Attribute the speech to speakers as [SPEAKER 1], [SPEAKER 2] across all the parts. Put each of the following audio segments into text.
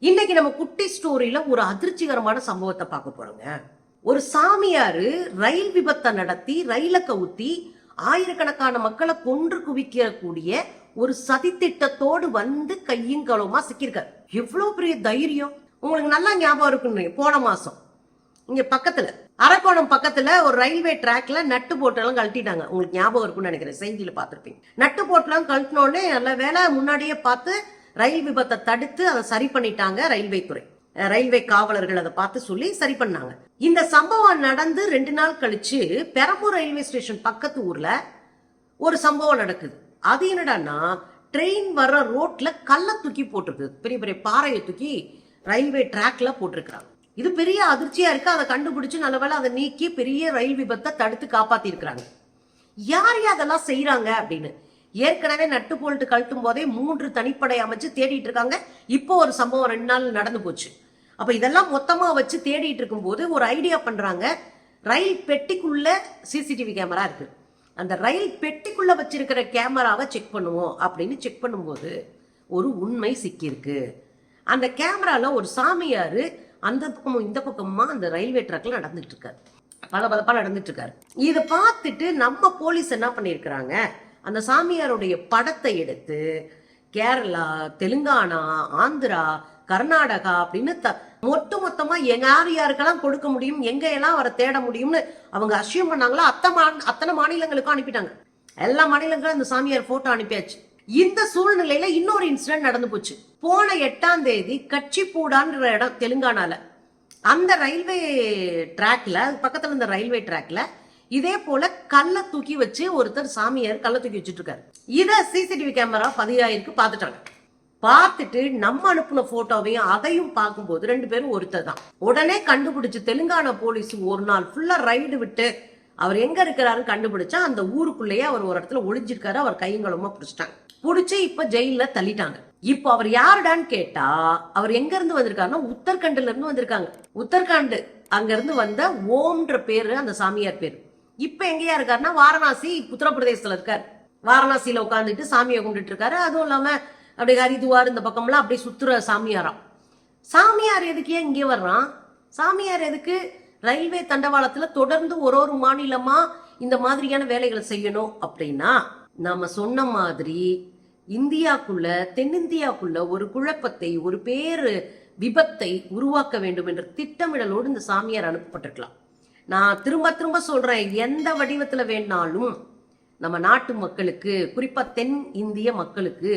[SPEAKER 1] இன்னைக்கு நம்ம குட்டி ஸ்டோரியில ஒரு அதிர்ச்சிகரமான சம்பவத்தை பார்க்க போறோங்க. ஒரு சாமியாரு ரயில் விபத்தை நடத்தி ரயில கவுத்தி ஆயிரக்கணக்கான மக்களை கொன்று குவிக்கக்கூடிய ஒரு சதித்திட்டத்தோடு வந்து கையும் களவுமா சிக்கியிருக்காரு. எவ்வளவு பெரிய தைரியம். உங்களுக்கு நல்லா ஞாபகம் இருக்குன்னு போன மாசம். இங்க பக்கத்துல அரக்கோணம் பக்கத்துல ஒரு ரயில்வே டிராக்ல நட்டு போட்டெல்லாம் கழட்டிட்டாங்க. உங்களுக்கு ஞாபகம் இருக்கும்னு நினைக்கிறேன். செய்தியில பார்த்திருப்பீங்க. நட்டு போட்டெல்லாம் கழட்டினோடனே நல்ல வேலை முன்னாடியே பார்த்து ரயில் விபத்தை தடுத்து அதை சரி பண்ணிட்டாங்க ரயில்வே துறை. ரயில்வே காவலர்கள் அதை பார்த்து சொல்லி சரி பண்ணாங்க. இந்த சம்பவம் நடந்து ரெண்டு நாள் கழிச்சு பெரம்பூர் ரயில்வே ஸ்டேஷன் பக்கத்து ஊர்ல ஒரு சம்பவம் நடக்குது. அது என்னடான்னா ட்ரெயின் வர்ற ரோட்ல கல்லை தூக்கி போட்டிருக்கு பெரிய பெரிய பாறையை தூக்கி ரயில்வே ட்ராக்ல போட்டிருக்கிறாங்க. இது பெரிய அதிர்ச்சியா இருக்கு. அதை கண்டுபிடிச்சு நல்லவேளை அதை நீக்கி பெரிய ரயில் விபத்தை தடுத்து காப்பாத்தி இருக்கிறாங்க யார் யார் அதெல்லாம் செய்யறாங்க அப்படின்னு? ஏற்கனவே நட்டு போல்ட்டு கழட்டும் போதே மூன்று தனிப்படை அமைச்சு தேடிட்டு இருக்காங்க. இப்போ ஒரு சம்பவம் ரெண்டு நாள் நடந்து போச்சு. அப்ப இதெல்லாம் மொத்தமா வச்சு தேடிட்டு இருக்கும்போது ஒரு ஐடியா பண்றாங்க. ரயில் பெட்டிக்குள்ள சிசிடிவி கேமரா இருக்கு. அந்த ரயில் பெட்டிக்குள்ள வச்சிருக்கிற கேமராவை செக் பண்ணுவோம் அப்படின்னு செக் பண்ணும்போது ஒரு உண்மை சிக்கியிருக்கு. அந்த கேமரால ஒரு சாமியார் அந்த பக்கமும் இந்த பக்கமா அந்த ரயில்வே ட்ராக்ல நடந்துட்டு இருக்காரு. பல பலப்பா நடந்துட்டு இருக்காரு. இதை பார்த்துட்டு நம்ம போலீஸ் என்ன பண்ணியிருக்கிறாங்க? அந்த சாமியாருடைய படத்தை எடுத்து கேரளா தெலுங்கானா ஆந்திரா கர்நாடகா அப்படின்னு த மொட்டு மொத்தமா எங்க யார் யாருக்கெல்லாம் கொடுக்க முடியும் எங்க எல்லாம் அவரை தேட முடியும்னு அவங்க அசியம் பண்ணாங்களோ அத்தனை அத்தனை மாநிலங்களுக்கும் அனுப்பிட்டாங்க. எல்லா மாநிலங்களும் அந்த சாமியார் போட்டோ அனுப்பியாச்சு. இந்த சூழ்நிலையில இன்னொரு இன்சிடென்ட் நடந்து போச்சு. போன எட்டாம் தேதி பூடான்ற இடம் தெலுங்கானால. அந்த ரயில்வே ட்ராக்ல பக்கத்துல இருந்த ரயில்வே ட்ராக்ல இதே போல கல்லை தூக்கி வச்சு ஒருத்தர் சாமியார் கல்லை தூக்கி வச்சுட்டு இருக்காரு இதை சிசிடிவி கேமரா பதிவாயிருக்கு பார்த்துட்டாங்க. பார்த்துட்டு நம்ம அனுப்புன போட்டோவையும் அதையும் பார்க்கும்போது ரெண்டு பேரும் ஒருத்தர் தான். உடனே கண்டுபிடிச்சு தெலுங்கானா போலீஸ் ஒரு நாள் ஃபுல்லா ரைடு விட்டு அவர் எங்க இருக்கிறாருன்னு கண்டுபிடிச்சா அந்த ஊருக்குள்ளேயே அவர் ஒரு இடத்துல ஒளிஞ்சிருக்காரு அவர் கையங்களமா பிடிச்சிட்டாங்க. பிடிச்சி இப்ப ஜெயில தள்ளிட்டாங்க. இப்போ அவர் யாருடான்னு கேட்டா அவர் எங்க இருந்து வந்திருக்காருன்னா உத்தரகண்ட்ல இருந்து வந்திருக்காங்க. உத்தரகாண்ட் அங்க இருந்து வந்த ஓம்ன்ற பேரு அந்த சாமியார் பேரு. இப்ப எங்கேயா இருக்காருன்னா வாரணாசி உத்தரப்பிரதேசத்துல இருக்காரு. வாரணாசியில உட்காந்துட்டு சாமியை கும்பிட்டு இருக்காரு. அதுவும் இல்லாம அப்படியே ஹரிதுவார் இந்த பக்கம்லாம் அப்படியே சுத்துற சாமியாராம். சாமியார் எதுக்கு ஏன் இங்கே வர்றான்? சாமியார் எதுக்கு ரயில்வே தண்டவாளத்துல தொடர்ந்து ஒரு ஒரு மாநிலமா இந்த மாதிரியான வேலைகளை செய்யணும் அப்படின்னா நாம சொன்ன மாதிரி இந்தியாக்குள்ள தென்னிந்தியாக்குள்ள ஒரு குழப்பத்தை ஒரு பேரு விபத்தை உருவாக்க வேண்டும் என்ற திட்டமிடலோடு இந்த சாமியார் அனுப்பப்பட்டிருக்கலாம். நான் திரும்ப திரும்ப சொல்றேன் எந்த வடிவத்தில் வேணாலும் நம்ம நாட்டு மக்களுக்கு குறிப்பா தென் இந்திய மக்களுக்கு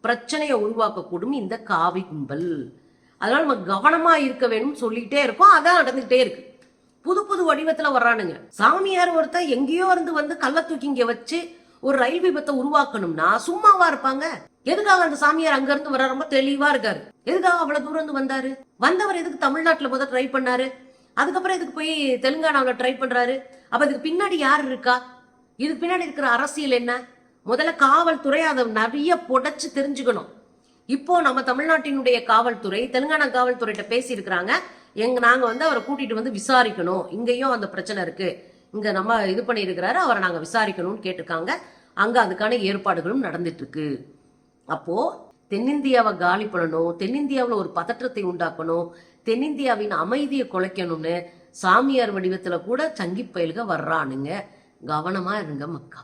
[SPEAKER 1] பிரச்சனையை உருவாக்கக்கூடும் இந்த காவி கும்பல். அதனால நம்ம கவனமா இருக்க வேணும்னு சொல்லிட்டே இருக்கோம் அதான் நடந்துகிட்டே இருக்கு. புது புது வடிவத்துல வர்றானுங்க. சாமியார் ஒருத்தர் எங்கேயோ இருந்து வந்து கள்ள தூக்கி இங்க வச்சு ஒரு ரயில் விபத்தை உருவாக்கணும்னா சும்மாவா இருப்பாங்க? எதுக்காக அந்த சாமியார் அங்க இருந்து வர ரொம்ப தெளிவா இருக்காரு. எதுக்காக அவ்வளவு தூரம் இருந்து வந்தாரு? வந்தவர் எதுக்கு தமிழ்நாட்டுல முதல் ட்ரை பண்ணாரு? அதுக்கப்புறம் இதுக்கு போய் தெலுங்கானாவில் ட்ரை பண்றாரு. அப்ப இதுக்கு பின்னாடி யார் இருக்கா? இதுக்கு பின்னாடி இருக்கிற அரசியல் என்ன? முதல்ல காவல்துறை அதை நிறைய புடைச்சு தெரிஞ்சுக்கணும். இப்போ நம்ம தமிழ்நாட்டினுடைய காவல்துறை தெலுங்கானா காவல்துறையிட்ட பேசியிருக்கிறாங்க. எங்க நாங்க வந்து அவரை கூட்டிட்டு வந்து விசாரிக்கணும். இங்கேயும் அந்த பிரச்சனை இருக்கு. இங்க நம்ம இது பண்ணியிருக்கிறாரு அவரை நாங்க விசாரிக்கணும்னு கேட்டிருக்காங்க. அங்க அதுக்கான ஏற்பாடுகளும் நடந்துட்டு இருக்கு. அப்போ தென்னிந்தியாவை காலி பண்ணணும் தென்னிந்தியாவில் ஒரு பதற்றத்தை உண்டாக்கணும் தென்னிந்தியாவின் அமைதியை குலைக்கணும்னு சாமியார் வடிவத்தில் கூட சங்கி பயல்க வர்றானுங்க. கவனமாக இருங்க மக்கா.